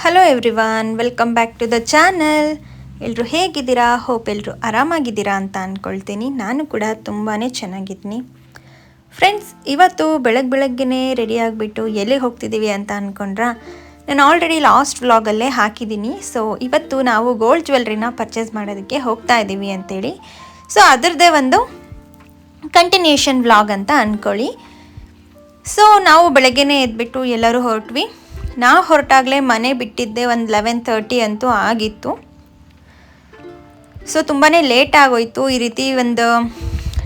Hello everyone welcome back to the channel ಎಲ್ಲರೂ ಹೇಗಿದ್ದೀರಾ? Hope ಎಲ್ಲರೂ ಆರಾಮಾಗಿದ್ದೀರಾ ಅಂತ ಅಂದ್ಕೊಳ್ತೀನಿ ನಾನು ಕೂಡ ತುಂಬಾ ಚೆನ್ನಾಗಿದ್ದೀನಿ. ಫ್ರೆಂಡ್ಸ್ ಇವತ್ತು ಬೆಳಗ್ಗೆ ಬೆಳಗ್ಗೆನೇ ರೆಡಿ ಆಗಿಬಿಟ್ಟು ಎಲ್ಲಿಗೆ ಹೋಗ್ತಿದ್ದೀವಿ ಅಂತ ಅಂದ್ಕೊಂಡ್ರಾ ನಾನು ಆಲ್ರೆಡಿ ಲಾಸ್ಟ್ ವ್ಲಾಗಲ್ಲೇ ಹಾಕಿದ್ದೀನಿ. ಸೊ ಇವತ್ತು ನಾವು ಗೋಲ್ಡ್ ಜ್ಯುವೆಲ್ರಿನ ಪರ್ಚೇಸ್ ಮಾಡೋದಕ್ಕೆ ಹೋಗ್ತಾ ಇದ್ದೀವಿ ಅಂತೇಳಿ. ಸೊ ಅದರದ್ದೇ ಒಂದು ಕಂಟಿನ್ಯೂಷನ್ ವ್ಲಾಗ್ ಅಂತ ಅಂದ್ಕೊಳ್ಳಿ ಸೊ ನಾವು ಬೆಳಗ್ಗೆನೇ ಎದ್ಬಿಟ್ಟು ಎಲ್ಲರೂ ಹೊರಟ್ವಿ. ನಾವು ಹೊರಟಾಗಲೇ ಮನೆ ಬಿಟ್ಟಿದ್ದೆ ಒಂದು ಲೆವೆನ್ ತರ್ಟಿ ಅಂತೂ ಆಗಿತ್ತು. ಸೊ ತುಂಬಾ ಲೇಟ್ ಆಗೋಯ್ತು. ಈ ರೀತಿ ಒಂದು,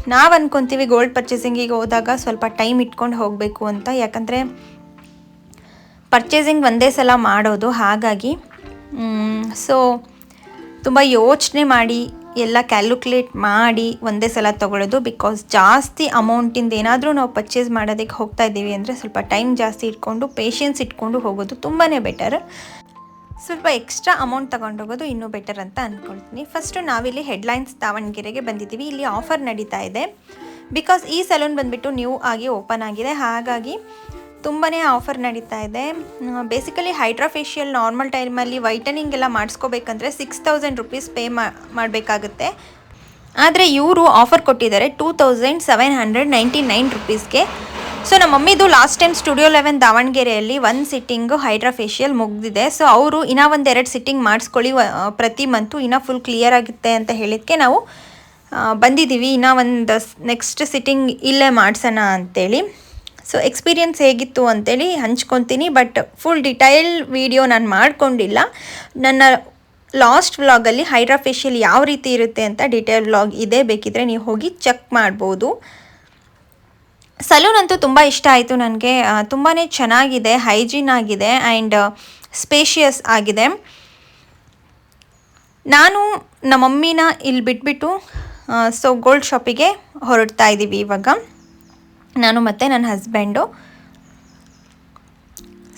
ನಾವು ಅಂದ್ಕೊತೀವಿ ಗೋಲ್ಡ್ ಪರ್ಚೇಸಿಂಗಿಗೆ ಹೋದಾಗ ಸ್ವಲ್ಪ ಟೈಮ್ ಇಟ್ಕೊಂಡು ಹೋಗಬೇಕು ಅಂತ. ಯಾಕಂದರೆ ಪರ್ಚೇಸಿಂಗ್ ಒಂದೇ ಸಲ ಮಾಡೋದು ಹಾಗಾಗಿ. ಸೊ ತುಂಬ ಯೋಚನೆ ಮಾಡಿ ಎಲ್ಲ ಕ್ಯಾಲ್ಕುಲೇಟ್ ಮಾಡಿ ಒಂದೇ ಸಲ ತೊಗೊಳ್ಳೋದು ಬಿಕಾಸ್ ಜಾಸ್ತಿ ಅಮೌಂಟಿಂದ ಏನಾದರೂ ನಾವು ಪರ್ಚೇಸ್ ಮಾಡೋದಕ್ಕೆ ಹೋಗ್ತಾ ಇದ್ದೀವಿ ಅಂದರೆ ಸ್ವಲ್ಪ ಟೈಮ್ ಜಾಸ್ತಿ ಇಟ್ಕೊಂಡು ಪೇಷನ್ಸ್ ಇಟ್ಕೊಂಡು ಹೋಗೋದು ತುಂಬಾ ಬೆಟರ್ ಸ್ವಲ್ಪ ಎಕ್ಸ್ಟ್ರಾ ಅಮೌಂಟ್ ತಗೊಂಡೋಗೋದು ಇನ್ನೂ ಬೆಟರ್ ಅಂತ ಅಂದ್ಕೊಳ್ತೀನಿ ಫಸ್ಟು ನಾವಿಲ್ಲಿ ಹೆಡ್ಲೈನ್ಸ್ ದಾವಣಗೆರೆಗೆ ಬಂದಿದ್ದೀವಿ. ಇಲ್ಲಿ ಆಫರ್ ನಡೀತಾ ಇದೆ. ಬಿಕಾಸ್ ಈ ಸಲೂನ್ ಬಂದುಬಿಟ್ಟು ನ್ಯೂ ಆಗಿ ಓಪನ್ ಆಗಿದೆ. ಹಾಗಾಗಿ ತುಂಬಾ ಆಫರ್ ನಡೀತಾ ಇದೆ. ಬೇಸಿಕಲಿ ಹೈಡ್ರಾ ಫೇಶಿಯಲ್ ನಾರ್ಮಲ್ ಟೈಮಲ್ಲಿ ವೈಟನಿಂಗ್ ಎಲ್ಲ ಮಾಡಿಸ್ಕೋಬೇಕಂದ್ರೆ ಸಿಕ್ಸ್ ತೌಸಂಡ್ ರುಪೀಸ್ ಪೇ ಮಾಡಬೇಕಾಗುತ್ತೆ. ಆದರೆ ಇವರು ಆಫರ್ ಕೊಟ್ಟಿದ್ದಾರೆ two thousand seven hundred ninety nine ರುಪೀಸ್ಗೆ so ನಮ್ಮ ಮಮ್ಮಿದು ಲಾಸ್ಟ್ ಟೈಮ್ ಸ್ಟುಡಿಯೋ ಲೆವೆನ್ ದಾವಣಗೆರೆಯಲ್ಲಿ ಒನ್ ಸಿಟ್ಟಿಂಗು ಹೈಡ್ರಾ ಫೇಶಿಯಲ್ ಮುಗ್ದಿದೆ. ಸೊ ಅವರು ಇನ್ನೂ ಒಂದೆರಡು ಸಿಟ್ಟಿಂಗ್ ಮಾಡಿಸ್ಕೊಳ್ಳಿ ಪ್ರತಿ ಮಂತು ಇನ್ನೂ ಫುಲ್ ಕ್ಲಿಯರ್ ಆಗುತ್ತೆ ಅಂತ ಹೇಳಿದ್ಕೆ ನಾವು ಬಂದಿದ್ದೀವಿ. ಇನ್ನೂ ಒಂದು ನೆಕ್ಸ್ಟ್ ಸಿಟ್ಟಿಂಗ್ ಇಲ್ಲೇ ಮಾಡಿಸೋಣ ಅಂತೇಳಿ. ಸೊ ಎಕ್ಸ್ಪೀರಿಯನ್ಸ್ ಹೇಗಿತ್ತು ಅಂತೇಳಿ ಹಂಚ್ಕೊತೀನಿ ಬಟ್ ಫುಲ್ ಡಿಟೈಲ್ ವಿಡಿಯೋ ನಾನು ಮಾಡ್ಕೊಂಡಿಲ್ಲ. ನನ್ನ ಲಾಸ್ಟ್ ವ್ಲಾಗಲ್ಲಿ ಹೈಡ್ರಾ ಫೇಶಿಯಲ್ ಯಾವ ರೀತಿ ಇರುತ್ತೆ ಅಂತ ಡಿಟೇಲ್ ವ್ಲಾಗ್ ಇದೆ ಬೇಕಿದ್ರೆ ನೀವು ಹೋಗಿ ಚೆಕ್ ಮಾಡ್ಬೋದು. ಸಲೂನ್ ಅಂತೂ ತುಂಬ ಇಷ್ಟ ಆಯಿತು ನನಗೆ. ತುಂಬಾ ಚೆನ್ನಾಗಿದೆ ಹೈಜೀನ್ ಆಗಿದೆ ಆ್ಯಂಡ್ ಸ್ಪೇಷಿಯಸ್ ಆಗಿದೆ. ನಾನು ನಮ್ಮ ಮಮ್ಮಿನ ಇಲ್ಲಿ ಬಿಟ್ಬಿಟ್ಟು ಸೊ ಗೋಲ್ಡ್ ಶಾಪಿಗೆ ಹೊರಡ್ತಾ ಇದ್ದೀವಿ ಇವಾಗ. ನಾನು ಮತ್ತು ನನ್ನ ಹಸ್ಬೆಂಡು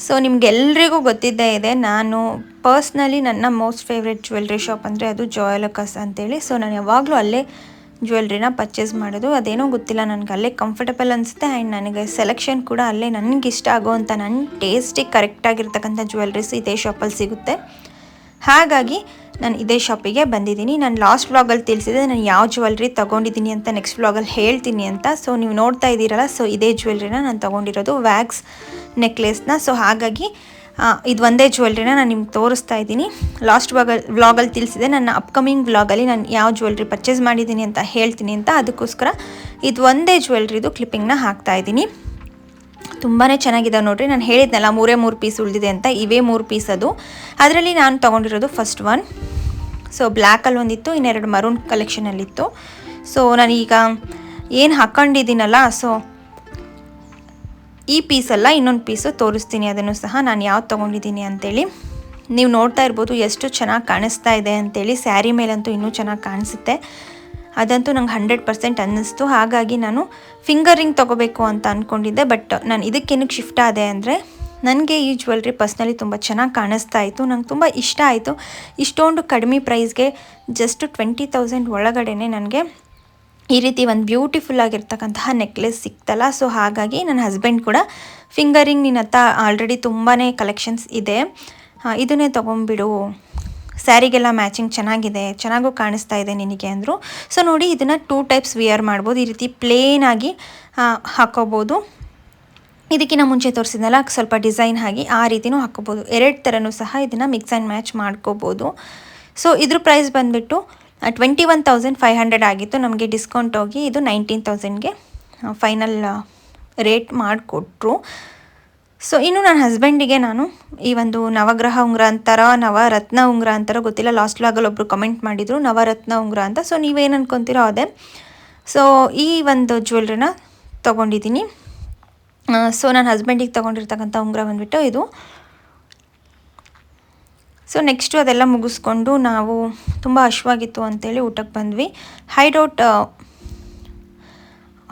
ಸೊ ನಿಮ್ಗೆಲ್ರಿಗೂ ಗೊತ್ತಿದ್ದೇ ಇದೆ, ನಾನು ಪರ್ಸ್ನಲಿ ನನ್ನ ಮೋಸ್ಟ್ ಫೇವ್ರೆಟ್ ಜ್ಯುವೆಲ್ರಿ ಶಾಪ್ ಅಂದರೆ ಅದು ಜೋಯಲಕಸ್ ಅಂತೇಳಿ. ಸೊ ನಾನು ಯಾವಾಗಲೂ ಅಲ್ಲೇ ಜ್ಯುವೆಲ್ರಿನ ಪರ್ಚೇಸ್ ಮಾಡೋದು. ಅದೇನೋ ಗೊತ್ತಿಲ್ಲ, ನನಗೆ ಅಲ್ಲೇ ಕಂಫರ್ಟಬಲ್ ಅನಿಸುತ್ತೆ. ಆ್ಯಂಡ್ ನನಗೆ ಸೆಲೆಕ್ಷನ್ ಕೂಡ ಅಲ್ಲೇ ನನಗೆ ಇಷ್ಟ ಆಗೋವಂಥ ನನ್ನ ಟೇಸ್ಟಿಗೆ ಕರೆಕ್ಟಾಗಿರ್ತಕ್ಕಂಥ ಜ್ಯುವೆಲ್ರೀಸ್ ಇದೇ ಶಾಪಲ್ಲಿ ಸಿಗುತ್ತೆ. ಹಾಗಾಗಿ ನಾನು ಇದೇ ಶಾಪಿಗೆ ಬಂದಿದ್ದೀನಿ. ನಾನು ಲಾಸ್ಟ್ ವ್ಲಾಗಲ್ಲಿ ತಿಳಿಸಿದೆ, ನಾನು ಯಾವ ಜ್ಯುವೆಲ್ರಿ ತೊಗೊಂಡಿದ್ದೀನಿ ಅಂತ ನೆಕ್ಸ್ಟ್ ವ್ಲಾಗಲ್ಲಿ ಹೇಳ್ತೀನಿ ಅಂತ. ಸೊ ನೀವು ನೋಡ್ತಾ ಇದ್ದೀರಲ್ಲ ಸೊ ಇದೇ ಜ್ಯುವೆಲ್ರಿನ ನಾನು ತೊಗೊಂಡಿರೋದು ವ್ಯಾಕ್ಸ್ ನೆಕ್ಲೆಸ್ನ ಸೊ ಹಾಗಾಗಿ ಇದು ಒಂದೇ ಜ್ಯುವೆಲ್ರಿನ ನಾನು ನಿಮ್ಗೆ ತೋರಿಸ್ತಾ ಇದ್ದೀನಿ. ಲಾಸ್ಟ್ ವ್ಲಾಗಲ್ ವ್ಲಾಗಲ್ಲಿ ತಿಳಿಸಿದೆ, ನನ್ನ ಅಪ್ಕಮಿಂಗ್ ವ್ಲಾಗಲ್ಲಿ ನಾನು ಯಾವ ಜ್ಯುವೆಲ್ರಿ ಪರ್ಚೇಸ್ ಮಾಡಿದ್ದೀನಿ ಅಂತ ಹೇಳ್ತೀನಿ ಅಂತ. ಅದಕ್ಕೋಸ್ಕರ, ಇದು ಒಂದೇ ಜ್ಯುವೆಲ್ರಿದು ಕ್ಲಿಪ್ಪಿಂಗ್ನ ಹಾಕ್ತಾ ಇದ್ದೀನಿ. ತುಂಬಾ ಚೆನ್ನಾಗಿದೆ ನೋಡಿರಿ. ನಾನು ಹೇಳಿದ್ನಲ್ಲ, ಮೂರೇ ಮೂರು ಪೀಸ್ ಉಳಿದಿದೆ ಅಂತ. ಇವೇ ಮೂರು ಪೀಸ್ ಅದು. ಅದರಲ್ಲಿ ನಾನು ತೊಗೊಂಡಿರೋದು ಫಸ್ಟ್ ಒನ್ ಸೊ ಬ್ಲ್ಯಾಕಲ್ಲಿ ಒಂದಿತ್ತು, ಇನ್ನೆರಡು ಮರೂನ್ ಕಲೆಕ್ಷನಲ್ಲಿತ್ತು ಸೊ ನಾನೀಗ ಏನು ಹಾಕ್ಕೊಂಡಿದ್ದೀನಲ್ಲ ಸೊ ಈ ಪೀಸಲ್ಲ ಇನ್ನೊಂದು ಪೀಸು ತೋರಿಸ್ತೀನಿ, ಅದನ್ನು ಸಹ ನಾನು ಯಾವ್ದು ತೊಗೊಂಡಿದ್ದೀನಿ ಅಂತೇಳಿ. ನೀವು ನೋಡ್ತಾ ಇರ್ಬೋದು, ಎಷ್ಟು ಚೆನ್ನಾಗಿ ಕಾಣಿಸ್ತಾ ಇದೆ ಅಂತೇಳಿ. ಸ್ಯಾರಿ ಮೇಲಂತೂ ಇನ್ನೂ ಚೆನ್ನಾಗಿ ಕಾಣಿಸುತ್ತೆ. ಅದಂತೂ ನಂಗೆ ಹಂಡ್ರೆಡ್ ಪರ್ಸೆಂಟ್ ಅನ್ನಿಸ್ತು. ಹಾಗಾಗಿ ನಾನು ಫಿಂಗರ್ ರಿಂಗ್ ತೊಗೋಬೇಕು ಅಂತ ಅಂದ್ಕೊಂಡಿದ್ದೆ ಬಟ್ ನಾನು ಇದಕ್ಕೇನಕ್ಕೆ ಶಿಫ್ಟ್ ಆದೆ ಅಂದರೆ ನನಗೆ ಈ ಜ್ಯುವೆಲ್ರಿ ಪರ್ಸ್ನಲಿ ತುಂಬ ಚೆನ್ನಾಗಿ ಕಾಣಿಸ್ತಾ ಇತ್ತು. ನಂಗೆ ತುಂಬ ಇಷ್ಟ ಆಯಿತು. ಇಷ್ಟೊಂದು ಕಡಿಮೆ ಪ್ರೈಸ್ಗೆ ಜಸ್ಟ್ ಟ್ವೆಂಟಿ ತೌಸಂಡ್ ಒಳಗಡೆ ನನಗೆ ಈ ರೀತಿ ಒಂದು ಬ್ಯೂಟಿಫುಲ್ ಆಗಿರ್ತಕ್ಕಂತಹ ನೆಕ್ಲೆಸ್ ಸಿಕ್ತಲ್ಲ. ಸೊ ಹಾಗಾಗಿ ನನ್ನ ಹಸ್ಬೆಂಡ್ ಕೂಡ ಫಿಂಗರಿಂಗ್ ನಿನ್ನ ಹತ್ರ ಆಲ್ರೆಡಿ ತುಂಬಾ ಕಲೆಕ್ಷನ್ಸ್ ಇದೆ. ಇದನ್ನೇ ತೊಗೊಂಬಿಡು ಸ್ಯಾರಿಗೆಲ್ಲ ಮ್ಯಾಚಿಂಗ್ ಚೆನ್ನಾಗಿದೆ, ಚೆನ್ನಾಗೂ ಕಾಣಿಸ್ತಾ ಇದೆ ನಿನಗೆ ಅಂದರು. ಸೊ ನೋಡಿ ಇದನ್ನು ಟೂ ಟೈಪ್ಸ್ ವಿಯರ್ ಮಾಡ್ಬೋದು. ಈ ರೀತಿ ಪ್ಲೇನ್ ಆಗಿ ಹಾಕೋಬೋದು. ಇದಕ್ಕಿಂತ ಮುಂಚೆ ತೋರಿಸಿದ್ನಲ್ಲ, ಸ್ವಲ್ಪ ಡಿಸೈನ್ ಆಗಿ ಆ ರೀತಿನೂ ಹಾಕೋಬೋದು. ಎರಡು ಥರನೂ ಸಹ ಇದನ್ನು ಮಿಕ್ಸ್ ಆ್ಯಂಡ್ ಮ್ಯಾಚ್ ಮಾಡ್ಕೋಬೋದು. ಸೊ ಇದ್ರ ಪ್ರೈಸ್ ಬಂದುಬಿಟ್ಟು twenty one thousand five hundred ಆಗಿತ್ತು. ನಮಗೆ ಡಿಸ್ಕೌಂಟ್ ಹೋಗಿ ಇದು ನೈನ್ಟೀನ್ ತೌಸಂಡ್ಗೆ ಫೈನಲ್ ರೇಟ್ ಮಾಡಿಕೊಟ್ರು. ಸೊ ಇನ್ನು ನನ್ನ ಹಸ್ಬೆಂಡಿಗೆ ನಾನು ಈ ಒಂದು ನವಗ್ರಹ ಉಂಗುರ ಅಂತಾರ ನವರತ್ನ ಉಂಗುರ ಅಂತಾರ ಗೊತ್ತಿಲ್ಲ ಲಾಸ್ಟ್ ವ್ಲಾಗಲ್ಲಿ ಒಬ್ಬರು ಕಮೆಂಟ್ ಮಾಡಿದರು, ನವರತ್ನ ಉಂಗ್ರ ಅಂತ ಸೊ ನೀವೇನು ಅನ್ಕೊತೀರೋ ಅದೇ. ಸೊ ಈ ಒಂದು ಜ್ಯುವೆಲ್ರಿನ ತೊಗೊಂಡಿದ್ದೀನಿ. ಸೊ ನನ್ನ ಹಸ್ಬೆಂಡಿಗೆ ತೊಗೊಂಡಿರ್ತಕ್ಕಂಥ ಉಂಗುರ ಬಂದುಬಿಟ್ಟು ಇದು. ಸೊ ನೆಕ್ಸ್ಟು ಅದೆಲ್ಲ ಮುಗಿಸ್ಕೊಂಡು ನಾವು ತುಂಬ ಹಶ್ವಾಗಿತ್ತು ಅಂತೇಳಿ ಊಟಕ್ಕೆ ಬಂದ್ವಿ. ಹೈಡೌಟ್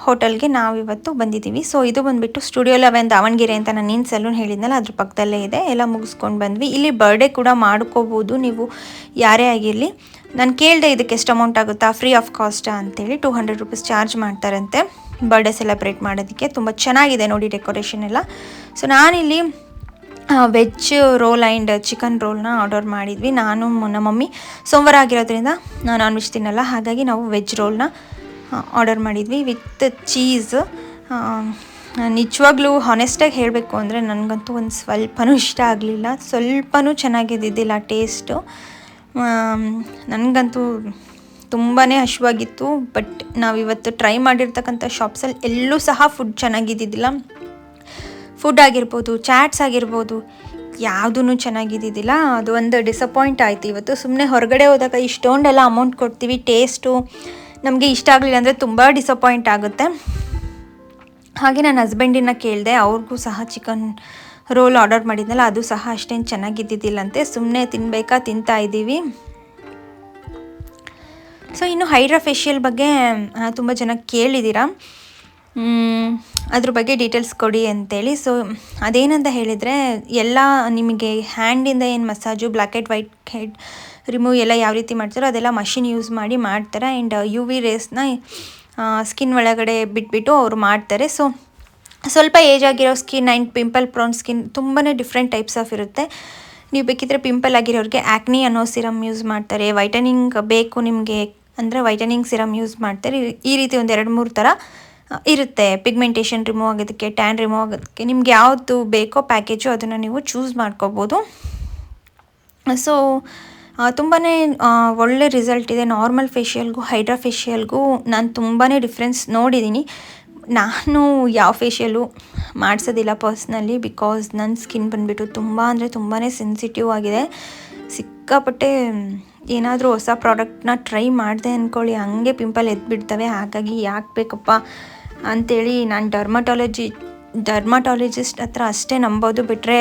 ಹೋಟೆಲ್ಗೆ ನಾವು ಇವತ್ತು ಬಂದಿದ್ದೀವಿ. ಸೊ ಇದು ಬಂದುಬಿಟ್ಟು ಸ್ಟುಡಿಯೋ ಲೆವೆನ್ ದಾವಣಗೆರೆ ಅಂತ ನಾನು ನೀನು ಸಲೂನ್ ಹೇಳಿದ್ನಲ್ಲ, ಅದ್ರ ಪಕ್ಕದಲ್ಲೇ ಇದೆ. ಎಲ್ಲ ಮುಗಿಸ್ಕೊಂಡು ಬಂದ್ವಿ. ಇಲ್ಲಿ ಬರ್ಡೇ ಕೂಡ ಮಾಡ್ಕೋಬೋದು ನೀವು ಯಾರೇ ಆಗಿರಲಿ. ನಾನು ಕೇಳಿದೆ ಇದಕ್ಕೆ ಎಷ್ಟು ಅಮೌಂಟ್ ಆಗುತ್ತಾ? ಫ್ರೀ ಆಫ್ ಕಾಸ್ಟಾ ಅಂತೇಳಿ ಟೂ ಹಂಡ್ರೆಡ್ ರುಪೀಸ್ ಚಾರ್ಜ್ ಮಾಡ್ತಾರಂತೆ. ಬರ್ಡೇ ಸೆಲೆಬ್ರೇಟ್ ಮಾಡೋದಕ್ಕೆ. ತುಂಬ ಚೆನ್ನಾಗಿದೆ ನೋಡಿ ಡೆಕೋರೇಷನ್ ಎಲ್ಲ. ಸೊ ನಾನಿಲ್ಲಿ ವೆಜ್ ರೋಲ್ ಆ್ಯಂಡ್ ಚಿಕನ್ ರೋಲ್ನ ಆರ್ಡರ್ ಮಾಡಿದ್ವಿ. ನಾನು, ನಮ್ಮ ಮಮ್ಮಿ ಸೋಮವಾರ ಆಗಿರೋದ್ರಿಂದ ನಾನು ನಾನ್ ವೆಜ್ ತಿನ್ನಲ್ಲ. ಹಾಗಾಗಿ ನಾವು ವೆಜ್ ರೋಲ್ನ ಆರ್ಡರ್ ಮಾಡಿದ್ವಿ ವಿತ್ ಚೀಸ್. ನಿಜವಾಗ್ಲೂ ಹಾನೆಸ್ಟಾಗಿ ಹೇಳಬೇಕು ಅಂದರೆ ನನಗಂತೂ ಒಂದು ಸ್ವಲ್ಪನೂ ಇಷ್ಟ ಆಗಲಿಲ್ಲ. ಸ್ವಲ್ಪನೂ ಚೆನ್ನಾಗಿದ್ದಿದ್ದಿಲ್ಲ ಟೇಸ್ಟು ನನಗಂತೂ ತುಂಬಾ ಹಶುವಾಗಿತ್ತು. ಬಟ್ ನಾವಿವತ್ತು ಟ್ರೈ ಮಾಡಿರ್ತಕ್ಕಂಥ ಶಾಪ್ಸಲ್ಲಿ ಎಲ್ಲೂ ಸಹ ಫುಡ್ ಚೆನ್ನಾಗಿದ್ದಿದ್ದಿಲ್ಲ. ಫುಡ್ ಆಗಿರ್ಬೋದು ಚಾಟ್ಸ್ ಆಗಿರ್ಬೋದು ಯಾವುದೂ ಚೆನ್ನಾಗಿದ್ದಿದ್ದಿಲ್ಲ. ಅದು ಒಂದು ಡಿಸಪಾಯಿಂಟ್ ಆಯಿತು. ಇವತ್ತು ಸುಮ್ಮನೆ ಹೊರಗಡೆ ಹೋದಾಗ ಇಷ್ಟೊಂಡೆಲ್ಲ ಅಮೌಂಟ್ ಕೊಡ್ತೀವಿ ಟೇಸ್ಟು ನಮಗೆ ಇಷ್ಟ ಆಗಲಿಲ್ಲ ಅಂದರೆ ತುಂಬ ಡಿಸಪಾಯಿಂಟ್ ಆಗುತ್ತೆ. ಹಾಗೆ ನನ್ನ ಹಸ್ಬೆಂಡಿನ ಕೇಳಿದೆ, ಅವ್ರಿಗೂ ಸಹ ಚಿಕನ್ ರೋಲ್ ಆರ್ಡರ್ ಮಾಡಿದ್ನಲ್ಲ, ಅದು ಸಹ ಅಷ್ಟೇನು ಚೆನ್ನಾಗಿದ್ದಿದ್ದಿಲ್ಲಂತೆ. ಸುಮ್ಮನೆ ತಿನ್ನಬೇಕಾ ತಿಂತಾ ಇದ್ದೀವಿ. ಸೊ ಇನ್ನು ಹೈಡ್ರಾ ಫೇಶಿಯಲ್ ಬಗ್ಗೆ ತುಂಬ ಜನ ಕೇಳಿದ್ದೀರಾ ಅದ್ರ ಬಗ್ಗೆ ಡೀಟೇಲ್ಸ್ ಕೊಡಿ ಅಂತೇಳಿ. ಸೊ ಅದೇನಂತ ಹೇಳಿದರೆ, ಎಲ್ಲ ನಿಮಗೆ ಹ್ಯಾಂಡಿಂದ ಏನು massage black and white head remove ಎಲ್ಲ ಯಾವ ರೀತಿ ಮಾಡ್ತಾರೋ ಅದೆಲ್ಲ ಮಷಿನ್ ಯೂಸ್ ಮಾಡಿ ಮಾಡ್ತಾರೆ. ಆ್ಯಂಡ್ ಯು ವಿ ರೇಸ್ನ ಸ್ಕಿನ್ ಒಳಗಡೆ ಬಿಟ್ಬಿಟ್ಟು ಅವರು ಮಾಡ್ತಾರೆ. ಸೊ ಸ್ವಲ್ಪ ಏಜ್ ಆಗಿರೋ skin and pimple prone skin ತುಂಬಾ ಡಿಫ್ರೆಂಟ್ ಟೈಪ್ಸ್ ಆಫ್ ಇರುತ್ತೆ. ನೀವು ಬೇಕಿದ್ರೆ ಪಿಂಪಲ್ ಆಗಿರೋರಿಗೆ ಆ್ಯಕ್ನಿ ಅನ್ನೋ ಸಿರಮ್ ಯೂಸ್ ಮಾಡ್ತಾರೆ. ವೈಟನಿಂಗ್ ಬೇಕು ನಿಮಗೆ ಅಂದರೆ ವೈಟನಿಂಗ್ ಸಿರಮ್ ಯೂಸ್ ಮಾಡ್ತಾರೆ. ಈ- ರೀತಿ ಒಂದು ಎರಡು, ಮೂರು ಥರ ಇರುತ್ತೆ. ಪಿಗ್ಮೆಂಟೇಷನ್ ರಿಮೂವ್ ಆಗೋದಕ್ಕೆ ಟ್ಯಾನ್ ರಿಮೂವ್ ಆಗೋದಕ್ಕೆ ನಿಮ್ಗೆ ಯಾವುದು ಬೇಕೋ ಪ್ಯಾಕೇಜು ಅದನ್ನು ನೀವು ಚೂಸ್ ಮಾಡ್ಕೋಬೋದು. ಸೊ ತುಂಬಾ ಒಳ್ಳೆ ರಿಸಲ್ಟ್ ಇದೆ. ನಾರ್ಮಲ್ ಫೇಶಿಯಲ್ಗೂ ಹೈಡ್ರಾ ಫೇಶಿಯಲ್ಗೂ ನಾನು ತುಂಬಾ ಡಿಫ್ರೆನ್ಸ್ ನೋಡಿದ್ದೀನಿ ನಾನು ಯಾವ ಫೇಶಿಯಲು ಮಾಡಿಸೋದಿಲ್ಲ ಪರ್ಸ್ನಲಿ ಬಿಕಾಸ್ ನನ್ನ ಸ್ಕಿನ್ ಬಂದುಬಿಟ್ಟು ತುಂಬ ಅಂದರೆ ತುಂಬಾ ಸೆನ್ಸಿಟಿವ್ ಆಗಿದೆ. ಸಿಕ್ಕಾಪಟ್ಟೆ, ಏನಾದರೂ ಹೊಸ ಪ್ರಾಡಕ್ಟ್ನ ಟ್ರೈ ಮಾಡಿದೆ ಅಂದ್ಕೊಳ್ಳಿ ಹಂಗೆ ಪಿಂಪಲ್ ಎದ್ಬಿಡ್ತವೆ. ಹಾಗಾಗಿ ಯಾಕೆ ಬೇಕಪ್ಪ ಅಂಥೇಳಿ ನಾನು ಡರ್ಮಟಾಲಜಿ ಡರ್ಮಟಾಲಜಿಸ್ಟ್ ಹತ್ರ ಅಷ್ಟೇ ನಂಬೋದು ಬಿಟ್ಟರೆ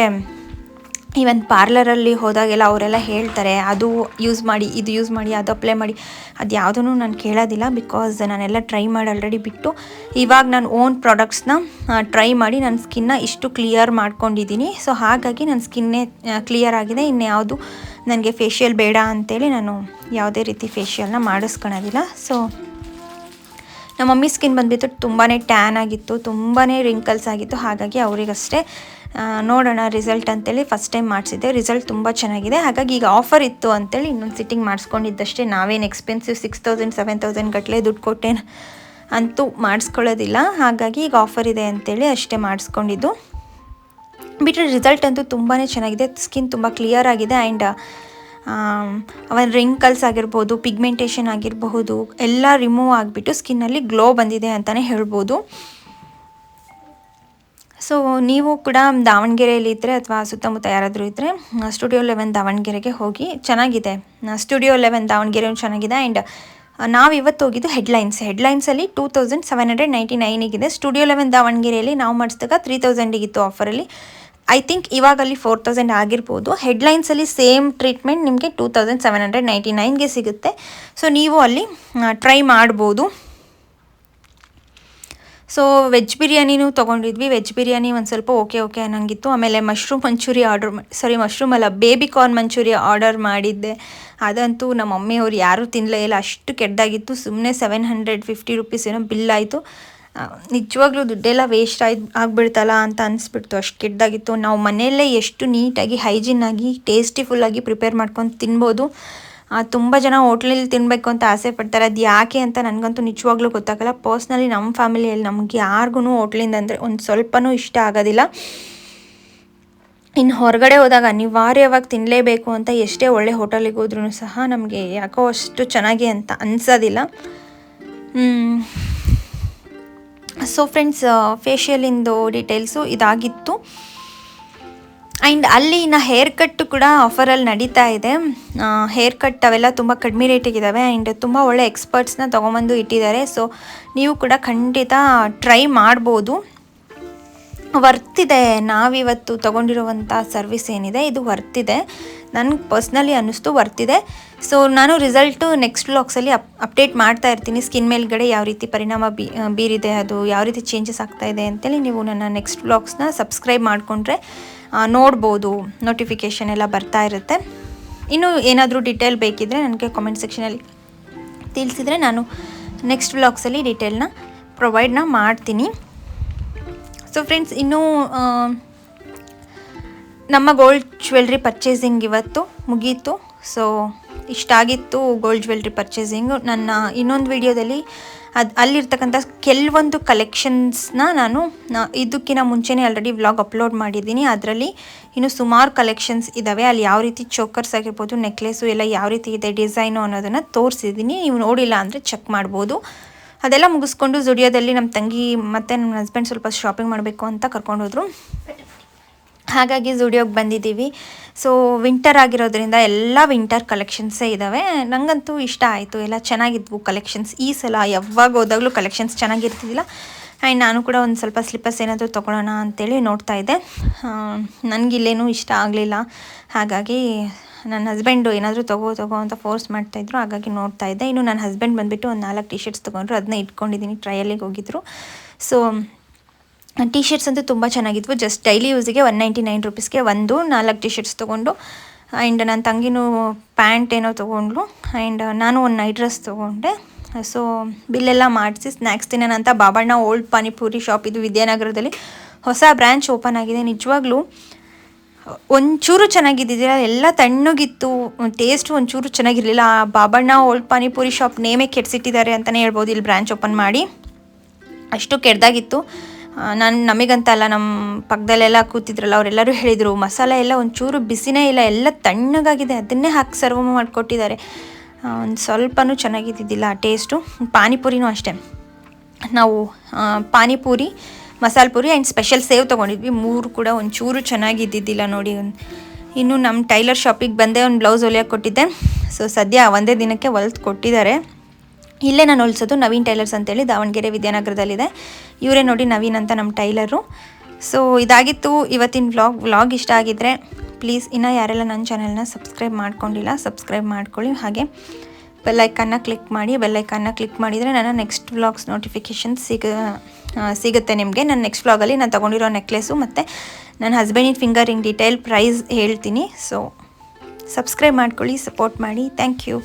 ಈವನ್ ಪಾರ್ಲರಲ್ಲಿ ಹೋದಾಗೆಲ್ಲ ಅವರೆಲ್ಲ ಹೇಳ್ತಾರೆ, ಅದು ಯೂಸ್ ಮಾಡಿ, ಇದು ಯೂಸ್ ಮಾಡಿ, ಅದು ಅಪ್ಲೈ ಮಾಡಿ. ಅದು ಯಾವುದೂ ನಾನು ಕೇಳೋದಿಲ್ಲ ಬಿಕಾಸ್ ನಾನೆಲ್ಲ ಟ್ರೈ ಮಾಡಿ ಆಲ್ರೆಡಿ ಬಿಟ್ಟು, ಇವಾಗ ನಾನು ಓನ್ ಪ್ರಾಡಕ್ಟ್ಸ್ನ ಟ್ರೈ ಮಾಡಿ ನನ್ನ ಸ್ಕಿನ್ನ ಇಷ್ಟು ಕ್ಲಿಯರ್ ಮಾಡ್ಕೊಂಡಿದ್ದೀನಿ ಸೊ ಹಾಗಾಗಿ ನನ್ನ ಸ್ಕಿನ್ನೇ ಕ್ಲಿಯರ್ ಆಗಿದೆ. ಇನ್ಯಾವುದು ನನಗೆ ಫೇಶಿಯಲ್ ಬೇಡ ಅಂತೇಳಿ ನಾನು ಯಾವುದೇ ರೀತಿ ಫೇಷಿಯಲ್ನ ಮಾಡಿಸ್ಕೊಳೋದಿಲ್ಲ. ಸೊ ನಮ್ಮ ಮಮ್ಮಿ ಸ್ಕಿನ್ ಬಂದುಬಿಟ್ಟು ತುಂಬಾ ಟ್ಯಾನ್ ಆಗಿತ್ತು ತುಂಬಾ ರಿಂಕಲ್ಸ್ ಆಗಿತ್ತು. ಹಾಗಾಗಿ ಅವರಿಗಷ್ಟೇ ನೋಡೋಣ ರಿಸಲ್ಟ್ ಅಂತೇಳಿ ಫಸ್ಟ್ ಟೈಮ್ ಮಾಡಿಸಿದ್ದೆ. ರಿಸಲ್ಟ್ ತುಂಬ ಚೆನ್ನಾಗಿದೆ. ಹಾಗಾಗಿ ಈಗ ಆಫರ್ ಇತ್ತು ಅಂತೇಳಿ ಇನ್ನೊಂದು ಸಿಟ್ಟಿಂಗ್ ಮಾಡಿಸ್ಕೊಂಡಿದ್ದಷ್ಟೇ. ನಾವೇನು expensive six thousand seven thousand ಗಟ್ಟಲೆ ದುಡ್ಡು ಕೊಟ್ಟೇನು ಅಂತೂ ಮಾಡಿಸ್ಕೊಳ್ಳೋದಿಲ್ಲ. ಹಾಗಾಗಿ ಈಗ ಆಫರ್ ಇದೆ ಅಂತೇಳಿ ಅಷ್ಟೇ ಮಾಡಿಸ್ಕೊಂಡಿದ್ದು. ಬಿಟ್ಟರೆ ರಿಸಲ್ಟ್ ಅಂತೂ ತುಂಬಾ ಚೆನ್ನಾಗಿದೆ. ಸ್ಕಿನ್ ತುಂಬ ಕ್ಲಿಯರ್ ಆಗಿದೆ ಆ್ಯಂಡ್ ಅವನ ರಿಂಕಲ್ಸ್ ಆಗಿರ್ಬೋದು ಪಿಗ್ಮೆಂಟೇಷನ್ ಆಗಿರಬಹುದು, ಎಲ್ಲ ರಿಮೂವ್ ಆಗಿಬಿಟ್ಟು ಸ್ಕಿನ್ನಲ್ಲಿ ಗ್ಲೋ ಬಂದಿದೆ ಅಂತಲೇ ಹೇಳ್ಬೋದು. ಸೊ ನೀವು ಕೂಡ ದಾವಣಗೆರೆಯಲ್ಲಿ ಇದ್ದರೆ ಅಥವಾ ಸುತ್ತಮುತ್ತ ಯಾರಾದರೂ ಇದ್ದರೆ ಸ್ಟುಡಿಯೋ ಲೆವೆನ್ ದಾವಣಗೆರೆಗೆ ಹೋಗಿ ಚೆನ್ನಾಗಿದೆ. ಸ್ಟುಡಿಯೋ ಲೆವೆನ್ ದಾವಣಗೆರೆ ಚೆನ್ನಾಗಿದೆ ಆ್ಯಂಡ್ ನಾವು ಇವತ್ತು ಹೋಗಿದ್ದು headlines ಹೆಡ್ಲೈನ್ಸಲ್ಲಿ two thousand seven hundred ninety ನೈನಿಗಿದೆ studio eleven ದಾವಣಗೆರೆಯಲ್ಲಿ ನಾವು ಮಾಡಿಸಿದಾಗ ತ್ರೀ ತೌಸಂಡಿಗಿತ್ತು ಆಫರಲ್ಲಿ ಐ ಥಿಂಕ್ ಇವಾಗ ಅಲ್ಲಿ ಫೋರ್ ತೌಸಂಡ್ ಆಗಿರ್ಬೋದು. ಹೆಡ್ಲೈನ್ಸಲ್ಲಿ ಸೇಮ್ ಟ್ರೀಟ್ಮೆಂಟ್ ನಿಮಗೆ two thousand seven hundred ninety ನೈನ್ಗೆ ಸಿಗುತ್ತೆ. ಸೊ ನೀವು ಅಲ್ಲಿ ಟ್ರೈ ಮಾಡ್ಬೋದು. ಸೊ ವೆಜ್ ಬಿರಿಯಾನಿನೂ ತೊಗೊಂಡಿದ್ವಿ. ವೆಜ್ ಬಿರಿಯಾನಿ ಒಂದು ಸ್ವಲ್ಪ ಓಕೆ ಓಕೆ ಅನ್ನಂಗಿತ್ತು. ಆಮೇಲೆ mushroom manchurian order sorry mushroom ಅಲ್ಲ ಬೇಬಿ ಕಾರ್ನ್ ಮಂಚೂರಿ ಆರ್ಡರ್ ಮಾಡಿದ್ದೆ. ಅದಂತೂ ನಮ್ಮ ಮಮ್ಮಿಯವ್ರು ಯಾರೂ ತಿನ್ನಲೇ ಇಲ್ಲ. ಅಷ್ಟು ಕೆಟ್ಟದಾಗಿತ್ತು ಸುಮ್ಮನೆ ಸೆವೆನ್ ಹಂಡ್ರೆಡ್ ಫಿಫ್ಟಿ ರುಪೀಸ್ ಏನೋ ಬಿಲ್ ಆಯಿತು. ನಿಜವಾಗ್ಲೂ ದುಡ್ಡೆಲ್ಲ ವೇಸ್ಟ್ ಆಯ್ತು ಆಗ್ಬಿಡ್ತಲ್ಲ ಅಂತ ಅನಿಸ್ಬಿಡ್ತು. ಅಷ್ಟು ಕೆಟ್ಟದಾಗಿತ್ತು ನಾವು ಮನೆಯಲ್ಲೇ ಎಷ್ಟು ನೀಟಾಗಿ ಹೈಜಿನ್ ಆಗಿ ಟೇಸ್ಟಿಫುಲ್ಲಾಗಿ ಪ್ರಿಪೇರ್ ಮಾಡ್ಕೊಂಡು ತಿನ್ಬೋದು. ತುಂಬ ಜನ ಹೋಟ್ಲಲ್ಲಿ ತಿನ್ನಬೇಕು ಅಂತ ಆಸೆ ಪಡ್ತಾರೆ. ಅದು ಯಾಕೆ ಅಂತ ನನಗಂತೂ ನಿಜವಾಗ್ಲೂ ಗೊತ್ತಾಗಲ್ಲ. ಪರ್ಸ್ನಲಿ ನಮ್ಮ ಫ್ಯಾಮಿಲಿಯಲ್ಲಿ ನಮ್ಗೆ ಯಾರಿಗೂ ಹೋಟ್ಲಿಂದ ಅಂದರೆ ಒಂದು ಸ್ವಲ್ಪನೂ ಇಷ್ಟ ಆಗೋದಿಲ್ಲ. ಇನ್ನು ಹೊರಗಡೆ ಹೋದಾಗ ಅನಿವಾರ್ಯವಾಗಿ ತಿನ್ನಲೇಬೇಕು ಅಂತ ಎಷ್ಟೇ ಒಳ್ಳೆ ಹೋಟೆಲಿಗೆ ಹೋದ್ರೂ ಸಹ ನಮಗೆ ಯಾಕೋ ಅಷ್ಟು ಚೆನ್ನಾಗಿ ಅಂತ ಅನಿಸೋದಿಲ್ಲ. ಸೊ ಫ್ರೆಂಡ್ಸ್ ಫೇಶಿಯಲಿಂದು ಡೀಟೇಲ್ಸು ಇದಾಗಿತ್ತು. ಆ್ಯಂಡ್ ಅಲ್ಲಿ ಇನ್ನು ಹೇರ್ ಕಟ್ಟು ಕೂಡ ಆಫರಲ್ಲಿ ನಡೀತಾ ಇದೆ. ಹೇರ್ ಕಟ್ ಅವೆಲ್ಲ ತುಂಬ ಕಡಿಮೆ ರೇಟಿಗಿದ್ದಾವೆ ಆ್ಯಂಡ್ ತುಂಬ ಒಳ್ಳೆ ಎಕ್ಸ್ಪರ್ಟ್ಸ್ನ ತೊಗೊಂಬಂದು ಇಟ್ಟಿದ್ದಾರೆ. ಸೊ ನೀವು ಕೂಡ ಖಂಡಿತ ಟ್ರೈ ಮಾಡ್ಬೋದು. ವರ್ತಿದೆ ನಾವಿವತ್ತು ತೊಗೊಂಡಿರುವಂಥ ಸರ್ವಿಸ್ ಏನಿದೆ, ಇದು ವರ್ತಿದೆ ನನಗೆ ಪರ್ಸ್ನಲಿ ಅನ್ನಿಸ್ತು ವರ್ತಿದೆ ಸೊ ನಾನು ರಿಸಲ್ಟು ನೆಕ್ಸ್ಟ್ ಬ್ಲಾಕ್ಸಲ್ಲಿ ಅಪ್ ಅಪ್ಡೇಟ್ ಮಾಡ್ತಾ ಇರ್ತೀನಿ. ಸ್ಕಿನ್ ಮೇಲ್ಗಡೆ ಯಾವ ರೀತಿ ಪರಿಣಾಮ ಬೀರಿದೆ, ಅದು ಯಾವ ರೀತಿ ಚೇಂಜಸ್ ಆಗ್ತಾ ಇದೆ ಅಂತೇಳಿ ನೀವು ನನ್ನ ನೆಕ್ಸ್ಟ್ ಬ್ಲಾಗ್ಸ್ನ ಸಬ್ಸ್ಕ್ರೈಬ್ ಮಾಡಿಕೊಂಡ್ರೆ ನೋಡ್ಬೋದು. ನೋಟಿಫಿಕೇಷನ್ ಎಲ್ಲ ಬರ್ತಾ ಇರುತ್ತೆ. ಇನ್ನೂ ಏನಾದರೂ ಡೀಟೇಲ್ ಬೇಕಿದ್ದರೆ ನನಗೆ ಕಾಮೆಂಟ್ ಸೆಕ್ಷನಲ್ಲಿ ತಿಳಿಸಿದರೆ ನಾನು ನೆಕ್ಸ್ಟ್ ವ್ಲಾಗ್ಸಲ್ಲಿ ಡೀಟೇಲ್ನ ಪ್ರೊವೈಡ್ನ ಮಾಡ್ತೀನಿ. ಸೊ ಫ್ರೆಂಡ್ಸ್ ಇನ್ನೂ ನಮ್ಮ ಗೋಲ್ಡ್ ಜ್ಯುವೆಲ್ರಿ ಪರ್ಚೇಸಿಂಗ್ ಇವತ್ತು ಮುಗೀತು. ಸೊ ಇಷ್ಟ ಆಗಿತ್ತು ಗೋಲ್ಡ್ ಜ್ಯುವೆಲ್ರಿ ಪರ್ಚೇಸಿಂಗು ನನ್ನ ಇನ್ನೊಂದು ವಿಡಿಯೋದಲ್ಲಿ ಅದು ಅಲ್ಲಿರ್ತಕ್ಕಂಥ ಕೆಲವೊಂದು ಕಲೆಕ್ಷನ್ಸ್ನ ನಾನು ಇದಕ್ಕಿಂತ ಮುಂಚೆನೇ ಆಲ್ರೆಡಿ ವ್ಲಾಗ್ ಅಪ್ಲೋಡ್ ಮಾಡಿದ್ದೀನಿ. ಅದರಲ್ಲಿ ಇನ್ನು ಸುಮಾರು ಕಲೆಕ್ಷನ್ಸ್ ಇದ್ದಾವೆ ಅಲ್ಲಿ ಯಾವ ರೀತಿ ಚೋಕರ್ಸ್ ಆಗಿರ್ಬೋದು, ನೆಕ್ಲೆಸು ಎಲ್ಲ ಯಾವ ರೀತಿ ಇದೆ, ಡಿಸೈನು ಅನ್ನೋದನ್ನು ತೋರಿಸಿದ್ದೀನಿ. ನೀವು ನೋಡಿಲ್ಲ ಅಂದರೆ ಚೆಕ್ ಮಾಡ್ಬೋದು. ಅದೆಲ್ಲ ಮುಗಿಸ್ಕೊಂಡು ಜುಡಿಯೋದಲ್ಲಿ ನಮ್ಮ ತಂಗಿ ಮತ್ತು ನಮ್ಮ ಹಸ್ಬೆಂಡ್ ಸ್ವಲ್ಪ ಶಾಪಿಂಗ್ ಮಾಡಬೇಕು ಅಂತ ಕರ್ಕೊಂಡೋದ್ರು. ಹಾಗಾಗಿ ಝುಡಿಯೋಗೆ ಬಂದಿದ್ದೀವಿ. ಸೊ ವಿಂಟರ್ ಆಗಿರೋದ್ರಿಂದ ಎಲ್ಲ ವಿಂಟರ್ ಕಲೆಕ್ಷನ್ಸೇ ಇದ್ದಾವೆ ನನಗಂತೂ ಇಷ್ಟ ಆಯಿತು. ಎಲ್ಲ ಚೆನ್ನಾಗಿದ್ವು ಕಲೆಕ್ಷನ್ಸ್ ಈ ಸಲ ಯಾವಾಗ ಹೋದಾಗಲೂ ಕಲೆಕ್ಷನ್ಸ್ ಚೆನ್ನಾಗಿರ್ತಿದ್ದಿಲ್ಲ ಆ್ಯಂಡ್ ನಾನು ಕೂಡ ಒಂದು ಸ್ವಲ್ಪ ಸ್ಲಿಪ್ಪರ್ಸ್ ಏನಾದರೂ ತೊಗೊಳೋಣ ಅಂತೇಳಿ ನೋಡ್ತಾ ಇದ್ದೆ. ನನಗಿಲ್ಲೇನೂ ಇಷ್ಟ ಆಗಲಿಲ್ಲ. ಹಾಗಾಗಿ ನನ್ನ ಹಸ್ಬೆಂಡು ಏನಾದರೂ ತಗೋ ತಗೋ ಅಂತ ಫೋರ್ಸ್ ಮಾಡ್ತಾಯಿದ್ರು ಹಾಗಾಗಿ ನೋಡ್ತಾ ಇದ್ದೆ. ಇನ್ನು ನನ್ನ ಹಸ್ಬೆಂಡ್ ಬಂದುಬಿಟ್ಟು ಒಂದು ನಾಲ್ಕು ಟಿ ಶರ್ಟ್ಸ್ ತೊಗೊಂಡ್ರು ಅದನ್ನ ಇಟ್ಕೊಂಡಿದ್ದೀನಿ ಟ್ರಯಲಿಗೆ ಹೋಗಿದ್ರು. ಸೊ ಟಿ ಶರ್ಟ್ಸ್ ಅಂತೂ ತುಂಬ ಚೆನ್ನಾಗಿದ್ವು. ಜಸ್ಟ್ ಡೈಲಿ ಯೂಸಿಗೆ ಒನ್ ನೈಂಟಿ ನೈನ್ ರುಪೀಸ್ಗೆ ಒಂದು ನಾಲ್ಕು ಟಿ ಶರ್ಟ್ಸ್ ತೊಗೊಂಡು ಆ್ಯಂಡ್ ನನ್ನ ತಂಗಿನೂ ಪ್ಯಾಂಟ್ ಏನೋ ತೊಗೊಂಡ್ಲು ಆ್ಯಂಡ್ ನಾನು ಒಂದು ನೈಟ್ ಡ್ರೆಸ್ ತೊಗೊಂಡೆ. ಸೊ ಬಿಲ್ಲೆಲ್ಲ ಮಾಡಿಸಿ ಸ್ನ್ಯಾಕ್ಸ್ ತಿನ್ನೋಣ ಅಂತ ಬಾಬಣ್ಣ ಓಲ್ಡ್ ಪಾನಿಪುರಿ ಶಾಪ್ ಇದು ವಿದ್ಯಾನಗರದಲ್ಲಿ ಹೊಸ ಬ್ರ್ಯಾಂಚ್ ಓಪನ್ ಆಗಿದೆ. ನಿಜವಾಗ್ಲೂ ಒಂಚೂರು ಚೆನ್ನಾಗಿದ್ದಿದ್ದಿಲ್ಲ, ಎಲ್ಲ ತಣ್ಣಗಿತ್ತು ಟೇಸ್ಟು ಒಂಚೂರು ಚೆನ್ನಾಗಿರಲಿಲ್ಲ. ಆ ಬಾಬಣ್ಣ ಓಲ್ಡ್ ಪಾನಿಪುರಿ ಶಾಪ್ ನೇಮೇ ಕೆಡ್ಸಿಟ್ಟಿದ್ದಾರೆ ಅಂತಲೇ ಹೇಳ್ಬೋದು. ಇಲ್ಲಿ ಬ್ರ್ಯಾಂಚ್ ಓಪನ್ ಮಾಡಿ. ಅಷ್ಟು ಕೆಡ್ದಾಗಿತ್ತು. ನಾನು ನಮಗಂತ ಅಲ್ಲ ನಮ್ಮ ಪಕ್ಕದಲ್ಲೆಲ್ಲ ಕೂತಿದ್ರಲ್ಲ, ಅವರೆಲ್ಲರೂ ಹೇಳಿದರು, ಮಸಾಲೆ ಎಲ್ಲ ಒಂಚೂರು ಬಿಸಿನೇ ಇಲ್ಲ, ಎಲ್ಲ ತಣ್ಣಗಾಗಿದೆ, ಅದನ್ನೇ ಹಾಕಿ ಸರ್ವ್ ಮಾಡಿಕೊಟ್ಟಿದ್ದಾರೆ. ಒಂದು ಸ್ವಲ್ಪನೂ ಚೆನ್ನಾಗಿದ್ದಿದ್ದಿಲ್ಲ ಟೇಸ್ಟು ಪಾನಿಪುರಿನೂ ಅಷ್ಟೇ. ನಾವು ಪಾನಿಪುರಿ, ಮಸಾಲೆ ಪುರಿ ಆ್ಯಂಡ್ ಸ್ಪೆಷಲ್ ಸೇವ್ ತೊಗೊಂಡಿದ್ವಿ. ಮೂರು ಕೂಡ ಒಂಚೂರು ಚೆನ್ನಾಗಿದ್ದಿದ್ದಿಲ್ಲ ನೋಡಿ. ಒಂದು ಇನ್ನು ನಮ್ಮ ಟೈಲರ್ ಶಾಪಿಗೆ ಬಂದೆ ಒಂದು ಬ್ಲೌಸ್ ಹೊಲಿಯೋಕೆ ಕೊಟ್ಟಿದ್ದೆ. ಸೊ ಸದ್ಯ ಒಂದೇ ದಿನಕ್ಕೆ ಹೊಲ್ದು ಕೊಟ್ಟಿದ್ದಾರೆ. ಇಲ್ಲೇ ನಾನು ಹೊಲಿಸೋದು ನವೀನ್ ಟೈಲರ್ಸ್ ಅಂತೇಳಿ ದಾವಣಗೆರೆ ವಿದ್ಯಾನಗರದಲ್ಲಿದೆ. ಇವರೇ ನೋಡಿ ನವೀನ್ ಅಂತ ನಮ್ಮ ಟೈಲರು. ಸೊ ಇದಾಗಿತ್ತು ಇವತ್ತಿನ ವ್ಲಾಗ್. ವ್ಲಾಗ್ ಇಷ್ಟ ಆಗಿದ್ದರೆ ಪ್ಲೀಸ್ ಇನ್ನೂ ಯಾರೆಲ್ಲ ನನ್ನ ಚಾನೆಲ್ನ ಸಬ್ಸ್ಕ್ರೈಬ್ ಮಾಡ್ಕೊಂಡಿಲ್ಲ ಸಬ್ಸ್ಕ್ರೈಬ್ ಮಾಡ್ಕೊಳ್ಳಿ. ಹಾಗೆ ಬೆಲ್ಲೈಕನ್ನ ಕ್ಲಿಕ್ ಮಾಡಿ ಬೆಲ್ಲೈಕನ್ನ ಕ್ಲಿಕ್ ಮಾಡಿದರೆ ನನ್ನ ನೆಕ್ಸ್ಟ್ ವ್ಲಾಗ್ಸ್ ನೋಟಿಫಿಕೇಷನ್ ಸಿಗ ಸಿಗುತ್ತೆ ನಿಮಗೆ. ನನ್ನ ನೆಕ್ಸ್ಟ್ ವ್ಲಾಗಲ್ಲಿ ನಾನು ತೊಗೊಂಡಿರೋ ನೆಕ್ಲೆಸು ಮತ್ತು ನನ್ನ ಹಸ್ಬೆಂಡಿನ ಫಿಂಗರಿಂಗ್ ಡೀಟೇಲ್ ಪ್ರೈಸ್ ಹೇಳ್ತೀನಿ. ಸೊ ಸಬ್ಸ್ಕ್ರೈಬ್ ಮಾಡ್ಕೊಳ್ಳಿ ಸಪೋರ್ಟ್ ಮಾಡಿ. Thank you